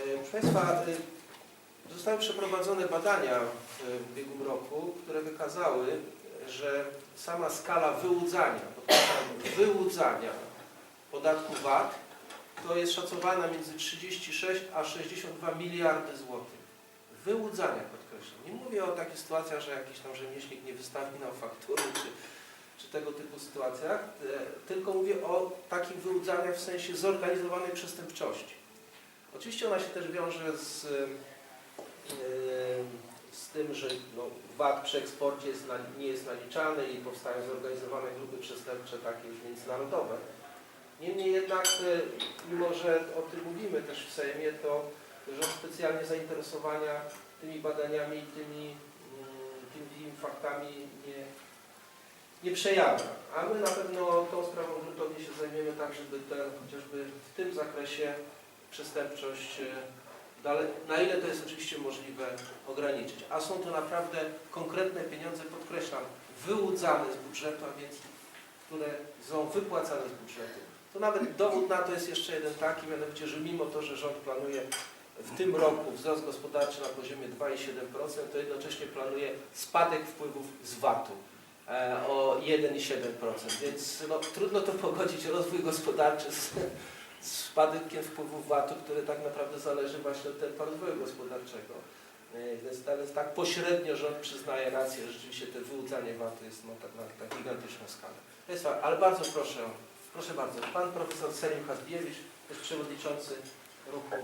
Proszę Państwa, y, zostały przeprowadzone badania w ubiegłym roku, które wykazały, że sama skala wyłudzania, wyłudzania podatku VAT to jest szacowana między 36 a 62 miliardy złotych. Wyłudzania podkreślam. Nie mówię o takich sytuacjach, że jakiś tam rzemieślnik nie wystawi nam faktury czy, czy tego typu sytuacjach, e, tylko mówię o takich wyłudzaniach w sensie zorganizowanej przestępczości. Oczywiście ona się też wiąże z, z tym, że no, VAT przy eksporcie jest na, nie jest naliczany i powstają zorganizowane grupy przestępcze takie już międzynarodowe. Niemniej jednak, e, mimo że o tym mówimy też w Sejmie, to rząd specjalnie zainteresowania tymi badaniami i tymi, mm, tymi faktami nie, nie przejawia. A my na pewno tą sprawą gruntownie się zajmiemy tak, żeby ten, chociażby w tym zakresie przestępczość, e, na ile to jest oczywiście możliwe, ograniczyć. A są to naprawdę konkretne pieniądze, podkreślam, wyłudzane z budżetu, a więc które są wypłacane z budżetu. To nawet dowód na to jest jeszcze jeden taki, mianowicie, że mimo to, że rząd planuje w tym roku wzrost gospodarczy na poziomie 2,7%, to jednocześnie planuje spadek wpływów z VAT-u e, o 1,7%. Więc no, trudno to pogodzić rozwój gospodarczy z spadkiem wpływów VAT-u, który tak naprawdę zależy właśnie od tempa rozwoju gospodarczego. E, Więc, więc tak pośrednio rząd przyznaje rację, że rzeczywiście te wyłudzanie VAT-u jest no, tak, na tak gigantyczną skalę. Państwa, ale bardzo proszę, proszę bardzo, pan profesor Selim Hadbiewicz, jest przewodniczący ruchu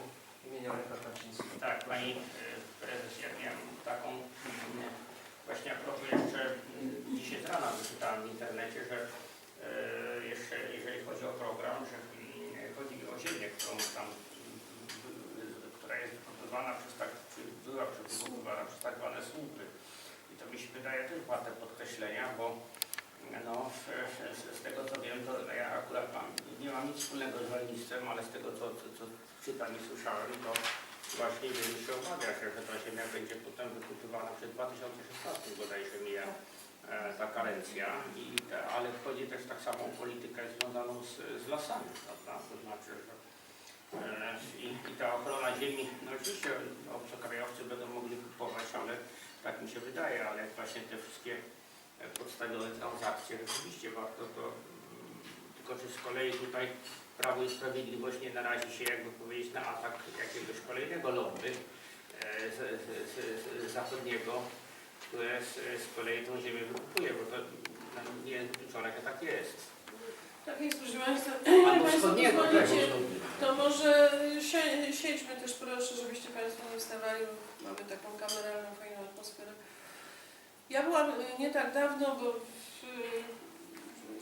imienia Lecha Kaczyńskiego. Tak, Pani e, Prezes, ja miałem taką mm, właśnie a propos jeszcze mm, dzisiaj z rana wyczytałem w internecie, że e, jeszcze jeżeli chodzi o program, że ziemię, którą tam, która jest wykupowana przez tak, czy była przez tak zwane słupy. I to mi się wydaje też warte podkreślenia, bo no, z, z tego co wiem, to ja akurat mam, nie mam nic wspólnego z rolnictwem, ale z tego co, co, co czytam i słyszałem, to właśnie wielu się obawia się, że ta ziemia będzie potem wykupywana przez 2016 bodajże mija ta karencja, i, ale wchodzi też tak samo o politykę związaną z, z lasami, prawda? To znaczy, że e, i, i ta ochrona ziemi, no oczywiście obcokrajowcy będą mogli kupować, ale tak mi się wydaje, ale właśnie te wszystkie e, podstawione transakcje, rzeczywiście warto to, mm, tylko czy z kolei tutaj Prawo i Sprawiedliwość nie narazi się, jakby powiedzieć, na atak jakiegoś kolejnego lobby e, z, z, z, z zachodniego, które z, z kolei tą ziemię wykupuje, bo to nie jest wykluczone, że tak jest. Tak jest, proszę Państwa. Albo Państwo wschodniego pozwolicie, to może sie- siedźmy też proszę, żebyście Państwo nie wstawali, bo mamy taką kameralną, fajną atmosferę. Ja byłam y, nie tak dawno, bo w,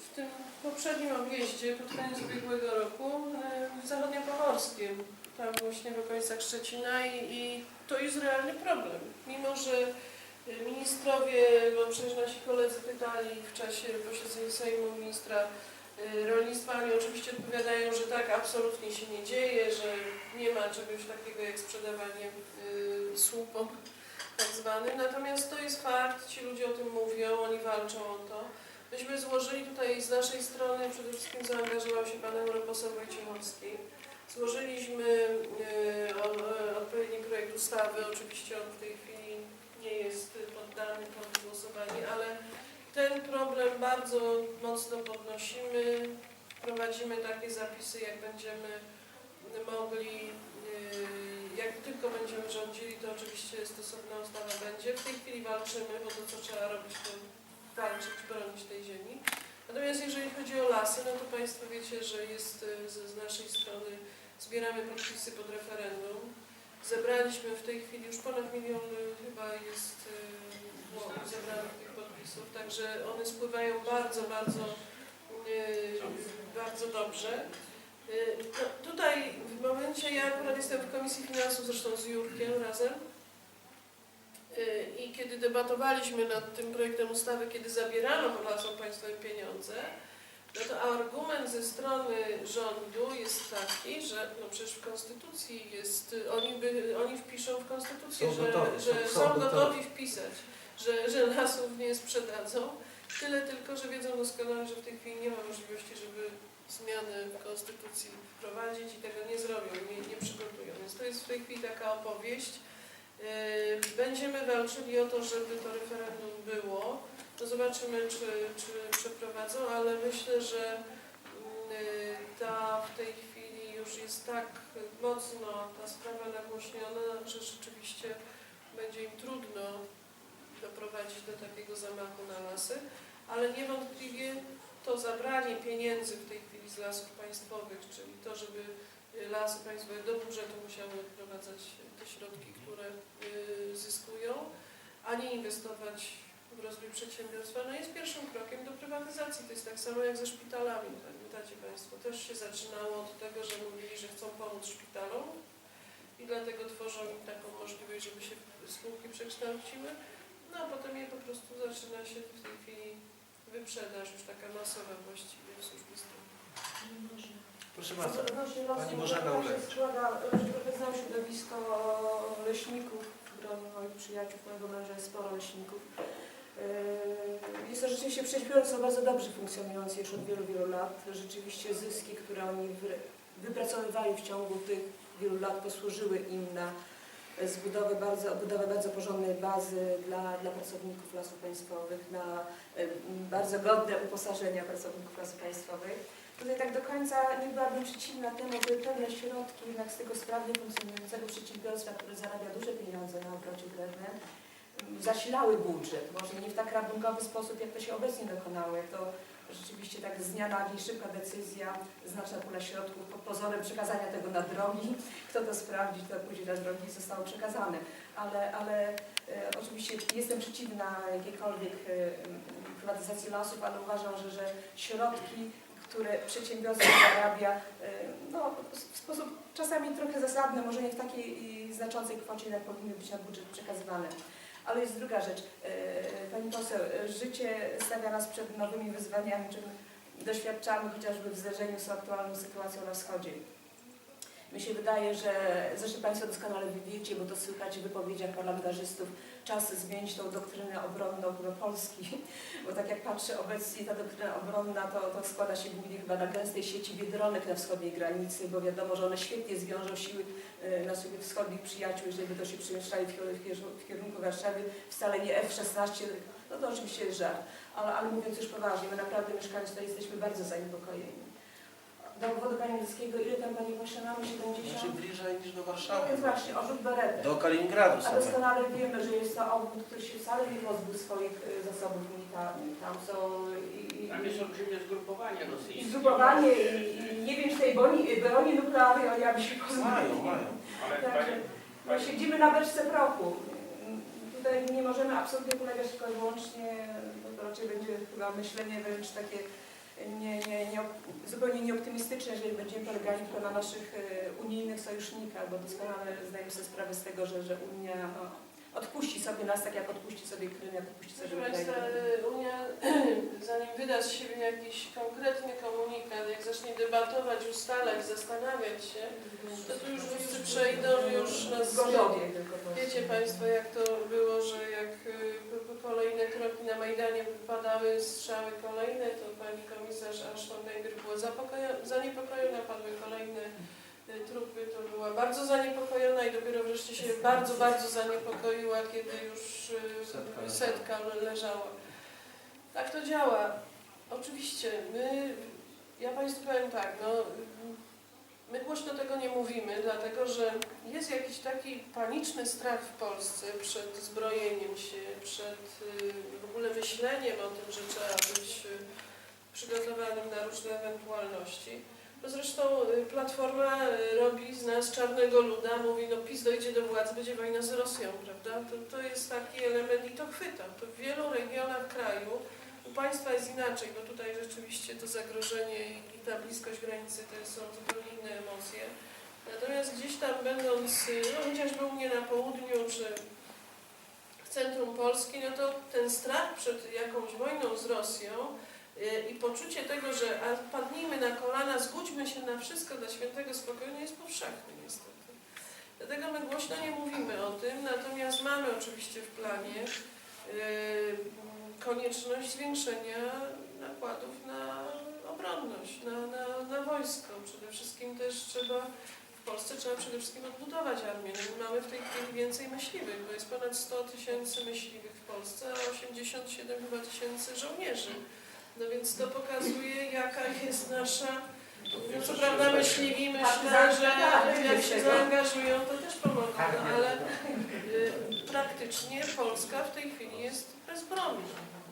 w tym poprzednim objeździe pod koniec ubiegłego roku y, w zachodniopomorskim, tam właśnie w okolicach Szczecina i, i to jest realny problem. Mimo, że ministrowie, bo przecież nasi koledzy pytali w czasie posiedzeń Sejmu ministra y, rolnictwa, oni oczywiście odpowiadają, że tak absolutnie się nie dzieje, że nie ma czegoś takiego jak sprzedawanie y, słupom tak zwanym. Natomiast to jest fakt, ci ludzie o tym mówią, oni walczą o to. Myśmy złożyli tutaj z naszej strony, przede wszystkim zaangażował się pan europoseł Wojciechowski. Złożyliśmy y, odpowiedni projekt ustawy, oczywiście on w tej chwili nie jest poddany pod głosowanie, ale ten problem bardzo mocno podnosimy. Wprowadzimy takie zapisy, jak będziemy mogli, yy, jak tylko będziemy rządzili, to oczywiście stosowna ustawa będzie. W tej chwili walczymy, bo to co trzeba robić, to walczyć, bronić tej ziemi. Natomiast jeżeli chodzi o lasy, no to Państwo wiecie, że jest z, z naszej strony, zbieramy podpisy pod referendum. Zebraliśmy w tej chwili już ponad milion yy, chyba jest yy, było zebranych tych podpisów, także one spływają bardzo, bardzo, yy, bardzo dobrze. No, tutaj w momencie, ja akurat jestem w Komisji Finansów, zresztą z Jurkiem razem, i kiedy debatowaliśmy nad tym projektem ustawy, kiedy zabierano Polakom państwowym pieniądze, no to argument ze strony rządu jest taki, że no przecież w Konstytucji jest, oni, by, oni wpiszą w Konstytucję, Są że, gotowi, że są- są, gotowi wpisać, że, że lasów nie sprzedadzą. Tyle tylko, że wiedzą doskonale, że w tej chwili nie ma możliwości, żeby zmiany w Konstytucji wprowadzić i tego nie zrobią, nie, nie przygotują. Więc to jest w tej chwili taka opowieść. Yy, Będziemy walczyli o to, żeby to referendum było. No zobaczymy, czy, czy przeprowadzą, ale myślę, że yy, ta w tej chwili już jest tak mocno ta sprawa nagłośniona, że rzeczywiście będzie im trudno doprowadzić do takiego zamachu na lasy, ale niewątpliwie to zabranie pieniędzy w tej chwili z lasów państwowych, czyli to, żeby lasy państwowe do budżetu musiały wprowadzać te środki, które y, zyskują, a nie inwestować w rozwój przedsiębiorstwa, no jest pierwszym krokiem do prywatyzacji. To jest tak samo jak ze szpitalami, pamiętacie Państwo. Też się zaczynało od tego, że mówili, że chcą pomóc szpitalom i dlatego tworzą im taką możliwość, żeby się spółki przekształciły. No a potem je po prostu zaczyna się w tej chwili wyprzedaż już taka masowa właściwie w służbie zdrowia. Proszę bardzo. Pani Bożena to Ulec. znam środowisko leśników, grono moich przyjaciół, mojego męża jest sporo leśników. Yy, Jest to rzeczywiście przedsiębiorstwo bardzo dobrze funkcjonujące już od wielu, wielu lat. Rzeczywiście zyski, które oni wy- wypracowywali w ciągu tych wielu lat posłużyły im na zbudowę bardzo, budowę bardzo porządnej bazy dla, dla pracowników lasów państwowych, na y, bardzo godne uposażenia pracowników lasów państwowych. Tutaj tak do końca nie byłabym przeciwna temu, by pewne środki jednak z tego sprawnie funkcjonującego przedsiębiorstwa, które zarabia duże pieniądze na obrocie drewnem, zasilały budżet. Może nie w tak rabunkowy sposób, jak to się obecnie dokonało, jak to rzeczywiście tak z dnia na dzień szybka decyzja, znaczna pula środków pod pozorem przekazania tego na drogi. Kto to sprawdzi, to później na drogi zostało przekazane. Ale, ale e, oczywiście jestem przeciwna jakiejkolwiek e, prywatyzacji lasów, ale uważam, że, że środki które przedsiębiorstwo zarabia, e, no, w sposób czasami trochę zasadny, może nie w takiej znaczącej kwocie, jak powinny być na budżet przekazywane. Ale jest druga rzecz. E, Pani poseł, e, życie stawia nas przed nowymi wyzwaniami, czym doświadczamy chociażby w zderzeniu z aktualną sytuacją na wschodzie. Mi się wydaje, że zresztą Państwo doskonale wiecie, bo to słychać w wypowiedziach parlamentarzystów, czas zmienić tą doktrynę obronną chyba Polski, bo tak jak patrzę obecnie, ta doktryna obronna to, to składa się głównie chyba na gęstej sieci biedronek na wschodniej granicy, bo wiadomo, że one świetnie zwiążą siły e, naszych wschodnich przyjaciół, jeżeli by to się przemieszczali w, kierunku- Warszawy, wcale nie F-16, no to oczywiście żart, ale, ale mówiąc już poważnie, my naprawdę mieszkając tutaj jesteśmy bardzo zaniepokojeni. Do obwodu kaliningradzkiego, ile tam Panie Pośle mamy? 70? Znaczy bliżej niż do No Warszawy. więc właśnie, orzut beretem. Do Kaliningradu A doskonale wiemy, że jest to obwód, który się wcale nie pozbył swoich y, zasobów militarnych. Tam są i, i, Tam jest olbrzymie zgrupowanie i rosyjskie. zgrupowanie i, i nie wiem, czy tej broni, broni nuklearnej oni aby się pozbyli. Mają, mają. Ale Także panie, no, siedzimy na beczce prochu. Tutaj nie możemy absolutnie polegać tylko i wyłącznie, bo to raczej będzie chyba myślenie wręcz takie nie, nie, nie, zupełnie nieoptymistyczne, jeżeli będziemy polegali tylko na naszych e, unijnych sojusznikach, bo doskonale zdajemy sobie sprawę z tego, że, że Unia no, odpuści sobie nas tak jak odpuści sobie Krym, jak odpuści sobie Proszę Państwa, y, Unia, zanim wyda z siebie jakiś konkretny komunikat, jak zacznie debatować, ustalać, zastanawiać się, to tu już wszyscy przejdą już na Wiecie. Państwo, jak to było, że jak y, kolejne kroki na Majdanie padały strzały kolejne, to pani komisarz Ashton najpierw była zaniepokojona, padły kolejne y, trupy, to była bardzo zaniepokojona i dopiero wreszcie się bardzo, bardzo zaniepokoiła, kiedy już y, Setka leżała. setka le- leżała. Tak to działa. Oczywiście, my, ja Państwu powiem tak, no, my głośno tego nie mówimy, dlatego że jest jakiś taki paniczny strach w Polsce przed zbrojeniem się, przed y, w ogóle myśleniem o tym, że trzeba być y, przygotowanym na różne ewentualności. No zresztą y, Platforma robi z nas czarnego luda, mówi no PiS dojdzie do władzy, będzie wojna z Rosją, prawda? To, to jest taki element i to chwyta. To w wielu regionach kraju u Państwa jest inaczej, bo tutaj rzeczywiście to zagrożenie i, ta bliskość granicy to są zupełnie inne emocje. Natomiast gdzieś tam będąc, no chociażby u mnie na południu, czy w centrum Polski, no to ten strach przed jakąś wojną z Rosją y, i poczucie tego, że padnijmy na kolana, zgódźmy się na wszystko dla świętego spokoju, nie jest powszechny niestety. Dlatego my głośno nie mówimy o tym, natomiast mamy oczywiście w planie y, konieczność zwiększenia nakładów na obronność, na, na, na wojsko. Przede wszystkim też trzeba Polsce trzeba przede wszystkim odbudować armię. No, Mamy w tej chwili więcej myśliwych, bo jest ponad 100 tysięcy myśliwych w Polsce, a 87 chyba tysięcy żołnierzy. No więc to pokazuje, jaka jest nasza... No co prawda myśliwi, myślę, że jak się zaangażują, to też pomogą, no, ale praktycznie Polska w tej chwili jest bezbronna.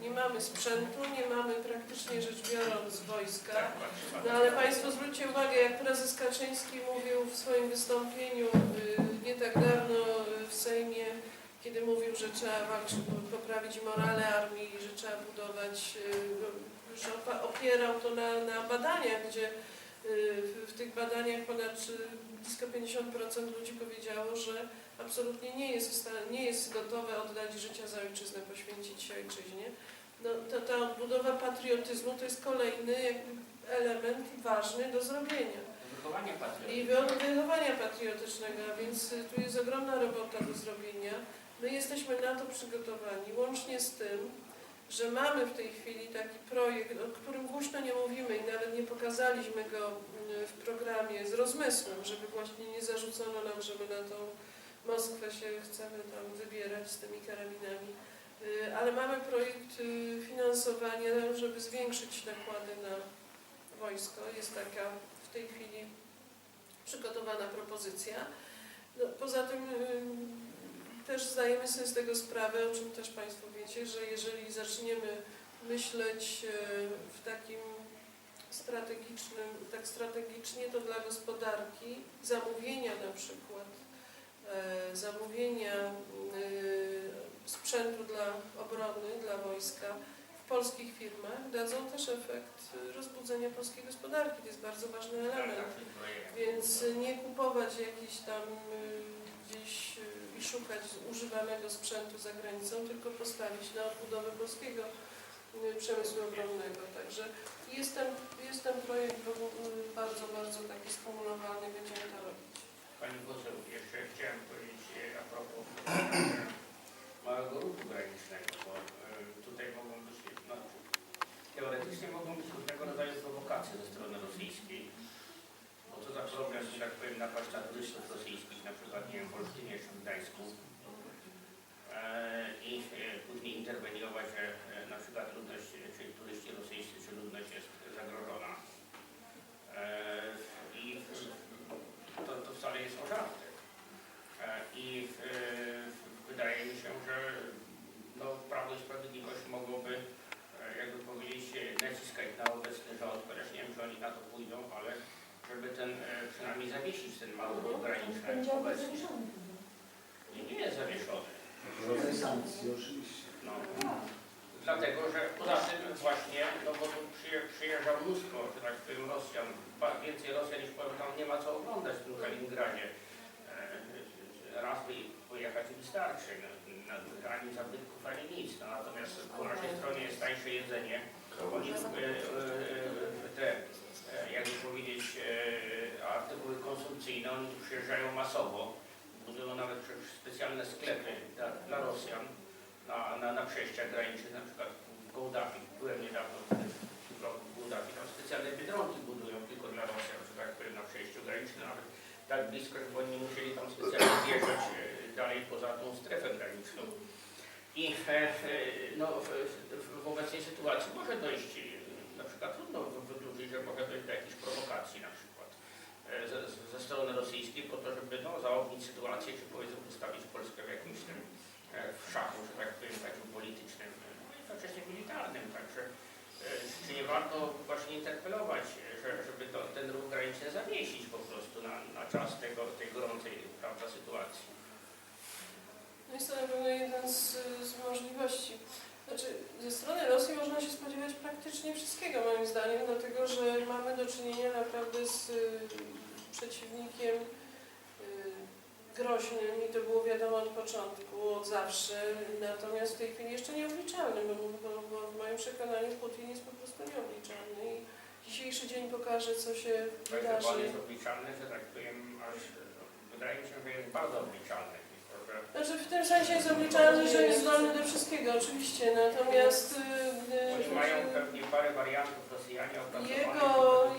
Nie mamy sprzętu, nie mamy praktycznie rzecz biorąc wojska. Tak, No ale Państwo zwróćcie uwagę, jak prezes Kaczyński mówił w swoim wystąpieniu y, nie tak dawno y, w Sejmie, kiedy mówił, że trzeba walczyć, poprawić morale armii, że trzeba budować, y, że opa- opierał to na, na badaniach, gdzie y, w, tych badaniach ponad y, blisko 50% ludzi powiedziało, że absolutnie nie jest, nie jest gotowe oddać życia za ojczyznę, poświęcić się ojczyźnie. No, to, ta odbudowa patriotyzmu to jest kolejny element ważny do zrobienia. Wychowanie I wychowania patriotycznego, a więc y, tu jest ogromna robota do zrobienia. My jesteśmy na to przygotowani, łącznie z tym, że mamy w tej chwili taki projekt, o którym głośno nie mówimy i nawet nie pokazaliśmy go y, w programie z rozmysłem, żeby właśnie nie zarzucono nam, że my na tą Moskwę się chcemy tam wybierać z tymi karabinami. Y, Ale mamy projekt y, finansowania, żeby zwiększyć nakłady na wojsko. Jest taka w tej chwili przygotowana propozycja. No, poza tym y, też zdajemy sobie z tego sprawę, o czym też Państwo wiecie, że jeżeli zaczniemy myśleć w takim strategicznym, tak strategicznie, to dla gospodarki zamówienia na przykład, zamówienia y, sprzętu dla obrony, dla wojska w polskich firmach dadzą też efekt rozbudzenia polskiej gospodarki. To jest bardzo ważny Tak, element. tak, zbrojenia. Więc nie kupować jakiś tam y, gdzieś y, i szukać używanego sprzętu za granicą, tylko postawić na odbudowę polskiego przemysłu obronnego. Także jest ten, jest ten projekt bardzo, bardzo taki skumulowany, będziemy to robić. Pani poseł, jeszcze chciałem powiedzieć e, a propos e, małego ruchu granicznego, bo e, tutaj mogą być, no, teoretycznie mogą być różnego rodzaju prowokacje ze strony rosyjskiej. Bo co za problem, że tak powiem, napaść na turystów rosyjskich, na przykład, nie wiem, Olsztynie czy w Gdańsku i później interweniować, że na przykład ludność, czyli turyści rosyjscy, czy ludność jest zagrożona. E, I to, to wcale nie są żarty. E, I e, wydaje mi się, że no, Prawo i Sprawiedliwość mogłoby, e, jakby powiedzieć, naciskać na obecny rząd, chociaż nie wiem, czy oni na to pójdą, ale żeby ten e, przynajmniej zawiesić ten mały ruch graniczny obecnie. Nie, nie jest zawieszony. Rodzaj sankcji, oczywiście. No. Dlatego, że poza tym właśnie, no bo tu przyje- przyjeżdża mnóstwo, że tak powiem, Rosjan, więcej Rosjan niż powiem, tam nie ma co oglądać w tym Kaliningradzie. Raz by pojechać i wystarczy, no, na- ani zabytków, ani nic. No, natomiast po naszej stronie jest tańsze jedzenie. Oni e, e, te, e, jakby powiedzieć, artykuły konsumpcyjne, oni tu przyjeżdżają masowo. Budują nawet specjalne sklepy dla, dla Rosjan na, na, na przejściach granicznych, na przykład w Gołdawi. Byłem niedawno w roku w. Tam specjalne biedronki budują tylko dla Rosjan, że tak powiem, na przejściu granicznym, nawet tak blisko, żeby oni nie musieli tam specjalnie poza tą strefę graniczną. I e, e, no, w, w, obecnej sytuacji może dojść, na przykład trudno wy- wykluczyć, że może dojść do jakichś prowokacji na przykład e, ze, ze strony rosyjskiej po to, żeby no, zaognić sytuację, czy powiedzmy postawić Polskę w jakimś tym w szachu, że tak powiem, takim politycznym, no i jednocześnie militarnym. Także czy nie warto właśnie interpelować, że, żeby to, ten ruch graniczny zawiesić po prostu na, na czas tego, tej gorącej prawda, sytuacji. No jest to na pewno jeden z, z możliwości. Znaczy, ze strony Rosji można się spodziewać praktycznie wszystkiego, moim zdaniem, dlatego że mamy do czynienia naprawdę z y, przeciwnikiem y, groźnym i to było wiadomo od początku, od zawsze, natomiast w tej chwili jeszcze nieobliczalnym, bo, bo, bo w moim przekonaniu Putin jest po prostu nieobliczalny i dzisiejszy dzień pokaże, co się wydarzy. pan jest obliczalny, że tak powiem, aż wydaje mi się, że jest bardzo obliczalny. Znaczy w tym sensie jest obliczalny, że jest zdolny do wszystkiego, oczywiście, natomiast y, Oni y, mają pewnie parę wariantów Rosjanie opracowanych. jego,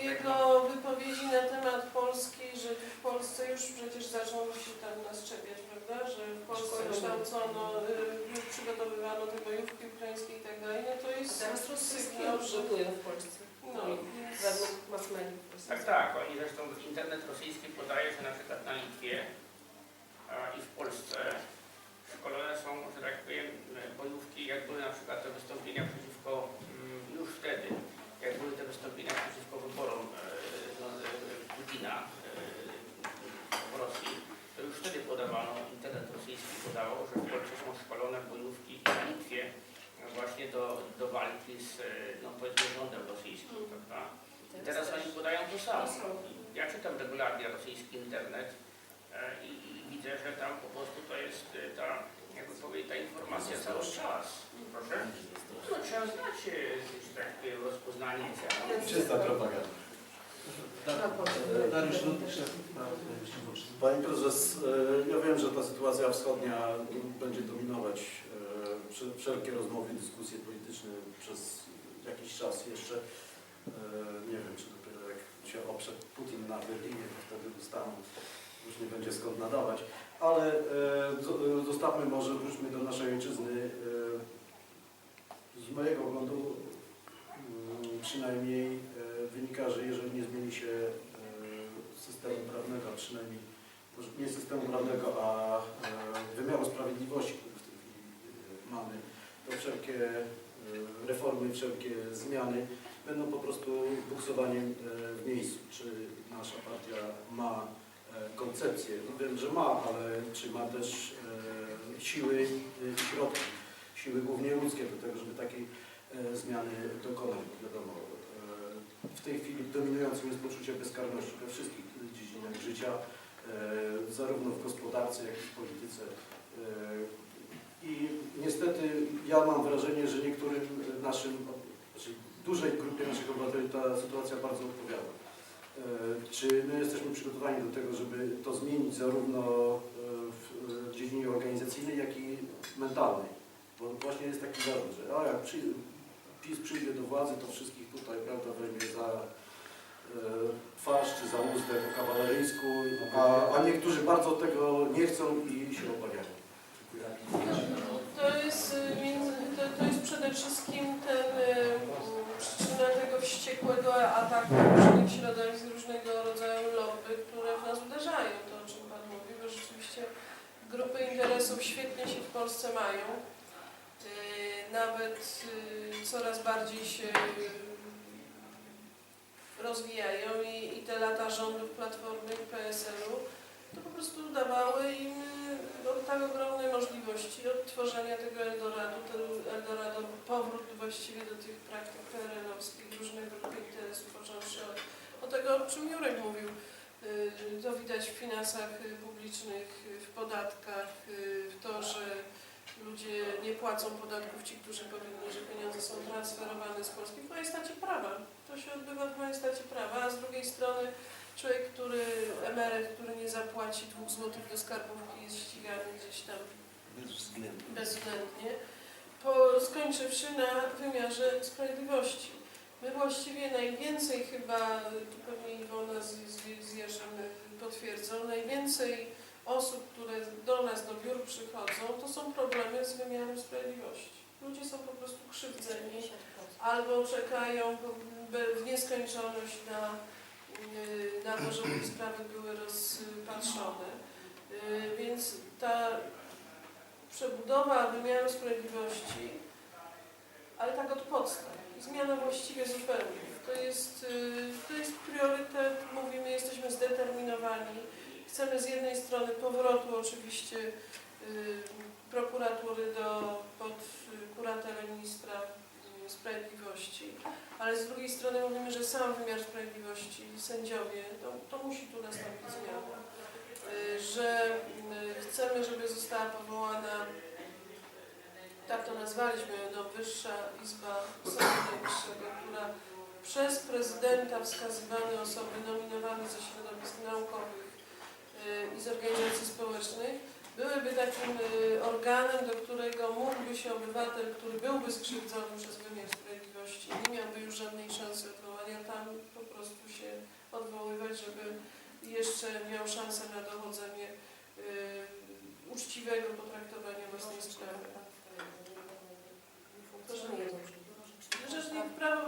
jego wypowiedzi na temat Polski, że w Polsce już przecież zaczęło się tam naszczepiać, prawda, że w Polsce kształcono, y, już przygotowywano te bojówki ukraińskie i tak dalej, no to jest Teraz rosyjskie sygnał, że w Polsce. no, więc, Według mass mediów. Tak, tak. Oni zresztą internet rosyjski podaje, że na przykład na Litwie i w Polsce szkolone są, że tak powiem, bojówki, jak były na przykład te wystąpienia przeciwko, mm, już wtedy, jak były te wystąpienia przeciwko wyborom e, no, e, Putina e, w Rosji, to już wtedy podawano, internet rosyjski podawał, że w Polsce są szkolone bojówki na Litwie właśnie do, do walki z, no powiedzmy, rządem rosyjskim, prawda? I teraz oni podają to samo. Ja czytam regularnie rosyjski internet i widzę, że tam po prostu to jest e, ta, jakby powiedzieć, ta informacja cały czas. Proszę? No, trzeba znać, e, że tak powiem, rozpoznanie. Czysta propaganda. Dariusz Ludwik, szef Myśliwości. Pani prezes, e, ja wiem, że ta sytuacja wschodnia będzie dominować e, wszel- wszelkie rozmowy, dyskusje polityczne przez jakiś czas jeszcze. E, Nie wiem, czy dopiero jak się oprze Putin na Berlinie, to wtedy dostaną, już nie będzie skąd nadawać. Ale e, e, zostawmy może, wróćmy do naszej ojczyzny. E, Z mojego oglądu mm, przynajmniej wynika, że jeżeli nie zmieni się systemu prawnego, a przynajmniej nie systemu prawnego, a wymiaru sprawiedliwości, który w tej chwili mamy, to wszelkie reformy, wszelkie zmiany będą po prostu buksowaniem w miejscu. Czy nasza partia ma koncepcję? No wiem, że ma, ale czy ma też e, siły e, środki, siły głównie ludzkie do tego, żeby takiej e, zmiany dokonać, wiadomo, e, w tej chwili dominującym jest poczucie bezkarności we wszystkich dziedzinach życia, e, zarówno w gospodarce, jak i w polityce. E, I niestety ja mam wrażenie, że niektórym naszym, znaczy dużej grupie naszych obywateli ta sytuacja bardzo odpowiada. E, Czy my jesteśmy przygotowani do tego, żeby to zmienić zarówno e, w e, dziedzinie organizacyjnej, jak i mentalnej? Bo właśnie jest taki zarzut, że a jak przy, PiS przyjdzie do władzy, to wszystkich tutaj prawda, weźmie za twarz czy za uzdek po kawaleryjsku, a, a niektórzy bardzo tego nie chcą i się obawiają. Dziękuję. To jest, to, to jest przede wszystkim ten tego wściekłego ataku różnych środowisk, różnego rodzaju lobby, które w nas uderzają, to o czym Pan mówi, bo rzeczywiście grupy interesów świetnie się w Polsce mają. Nawet y, coraz bardziej się y, rozwijają i, i te lata rządów Platformy PSL-u to po prostu dawały im y, tak ogromne możliwości odtworzenia tego Eldoradu, ten Eldorado, powrót właściwie do tych praktyk PRL-owskich, różnych grup interesów, począwszy od, od tego, o czym Jurek mówił. Y, To widać w finansach y, publicznych, y, w podatkach, y, w to, że ludzie nie płacą podatków, ci, którzy powinni, że pieniądze są transferowane z Polski w majestacie prawa. To się odbywa w majestacie prawa, a z drugiej strony człowiek, który, emeryt, który nie zapłaci dwóch złotych do skarbówki jest ścigany gdzieś tam Bezwzględnie. bezwzględnie, po, skończywszy na wymiarze sprawiedliwości. My właściwie najwięcej chyba, tu pewnie Iwona z, z, z Jerzym potwierdzą, najwięcej osób, które do nas, do biur przychodzą, to są problemy z wymiarem sprawiedliwości. Ludzie są po prostu krzywdzeni albo czekają w nieskończoność na, na ich sprawy były rozpatrzone. Y, Więc ta przebudowa wymiaru sprawiedliwości, ale tak od podstaw, zmiana właściwie zupełnie. To jest, y, to jest priorytet, mówimy, jesteśmy zdeterminowani. Chcemy z jednej strony powrotu oczywiście y, prokuratury do, pod y, kuratelę ministra y, sprawiedliwości, ale z drugiej strony mówimy, że sam wymiar sprawiedliwości, sędziowie, to, to musi tu nastąpić zmiana. Y, Że y, chcemy, żeby została powołana, tak to nazwaliśmy, no, Wyższa Izba Sądu Najwyższego, która przez prezydenta wskazywane osoby nominowane ze środowisk naukowych y, i z organizacji społecznych byłyby takim y, organem, do którego mógłby się obywatel, który byłby skrzywdzony przez wymiar sprawiedliwości, nie miałby już żadnej szansy odwołania tam po prostu się odwoływać, żeby jeszcze miał szansę na dochodzenie y, uczciwego potraktowania własnej sprawy. Rzecznik Praw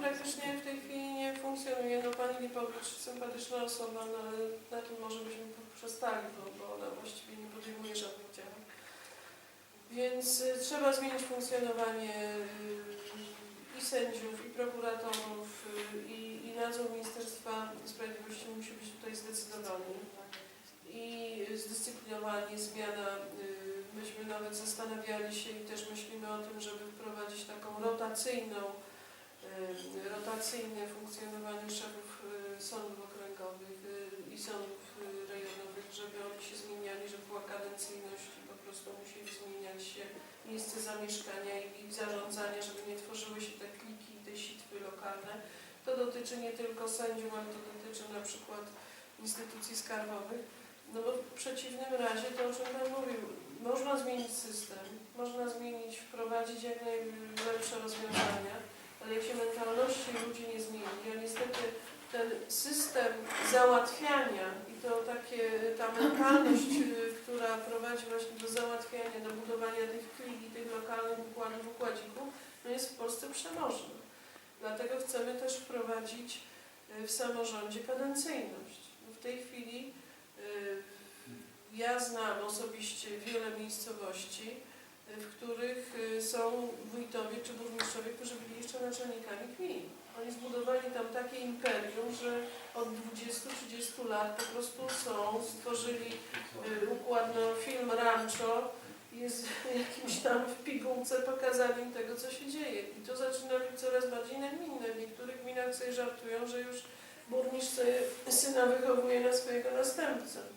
praktycznie w tej chwili nie funkcjonuje. No Pani Lipowicz, sympatyczna osoba, no ale na tym może byśmy przestali, bo, bo ona właściwie nie podejmuje żadnych działań. Więc y, trzeba zmienić funkcjonowanie y, i sędziów, i prokuratorów, y, i, i nadzór Ministerstwa Sprawiedliwości musi być tutaj zdecydowany. I zdyscyplinowanie, zmiana, y, myśmy nawet zastanawiali się i też myślimy o tym, żeby wprowadzić taką rotacyjną, y, rotacyjne funkcjonowanie szefów y, sądów okręgowych y, i sądów rejonowych, żeby oni się zmieniali, żeby była kadencyjność i po prostu musieli zmieniać się miejsce zamieszkania i, i zarządzania, żeby nie tworzyły się te kliki, te sitwy lokalne. To dotyczy nie tylko sędziów, ale to dotyczy na przykład instytucji skarbowych. No bo w przeciwnym razie, to o czym Pan mówił, można zmienić system, można zmienić, wprowadzić jak najlepsze rozwiązania, ale jak się mentalności ludzi nie zmieni, a niestety ten system załatwiania i to takie, ta mentalność, y, która prowadzi właśnie do załatwiania, do budowania tych klik tych lokalnych układów, układzików, no jest w Polsce przemożny. Dlatego chcemy też wprowadzić y, w samorządzie kadencyjność. W tej chwili y, ja znam osobiście wiele miejscowości, w których y, są wójtowie czy burmistrzowie, którzy byli jeszcze naczelnikami gmin. Oni zbudowali tam takie imperium, że od 20-30 lat po prostu są, stworzyli y, układ, film Rancho, jest jakimś tam w pigułce pokazaniem tego, co się dzieje. I to zaczyna być coraz bardziej nagminne. W niektórych gminach sobie żartują, że już burmistrz syna wychowuje na swojego następcę.